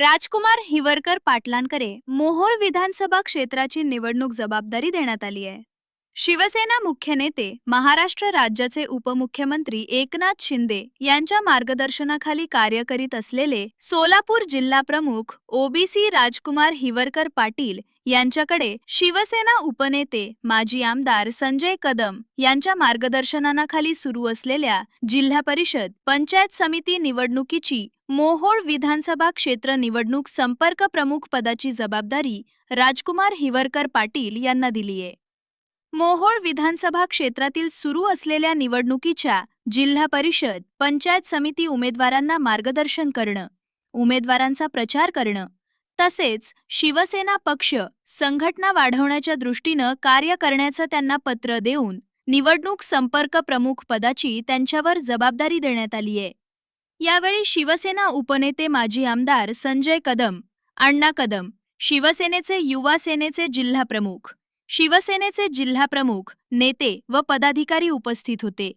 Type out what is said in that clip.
राजकुमार हिवरकर पाटलांकरे मोहोळ विधानसभा क्षेत्राची निवडणूक जबाबदारी देण्यात आली आहे. शिवसेना मुख्य नेते महाराष्ट्र राज्याचे उपमुख्यमंत्री एकनाथ शिंदे यांच्या मार्गदर्शनाखाली कार्य करीत असलेले सोलापूर जिल्हा प्रमुख ओबीसी राजकुमार हिवरकर पाटील यांच्याकडे शिवसेना उपनेते माजी आमदार संजय कदम यांच्या मार्गदर्शनाखाली सुरू असलेल्या जिल्हा परिषद पंचायत समिती निवडणुकीची मोहोळ विधानसभा क्षेत्र निवडणूक संपर्क प्रमुख पदाची जबाबदारी राजकुमार हिवरकर पाटील यांना दिलीये. मोहोळ विधानसभा क्षेत्रातील सुरू असलेल्या निवडणुकीच्या जिल्हा परिषद पंचायत समिती उमेदवारांना मार्गदर्शन करणं उमेदवारांचा प्रचार करणं तसेच शिवसेना पक्ष संघटना वाढवण्याच्या दृष्टीनं कार्य करण्याचं त्यांना पत्र देऊन निवडणूक संपर्क प्रमुख पदाची त्यांच्यावर जबाबदारी देण्यात आली आहे. यावेळी शिवसेना उपनेते माजी आमदार संजय कदम अण्णा कदम शिवसेनेचे युवा सेनेचे जिल्हा प्रमुख शिवसेनेचे जिल्हा प्रमुख नेते व पदाधिकारी उपस्थित होते.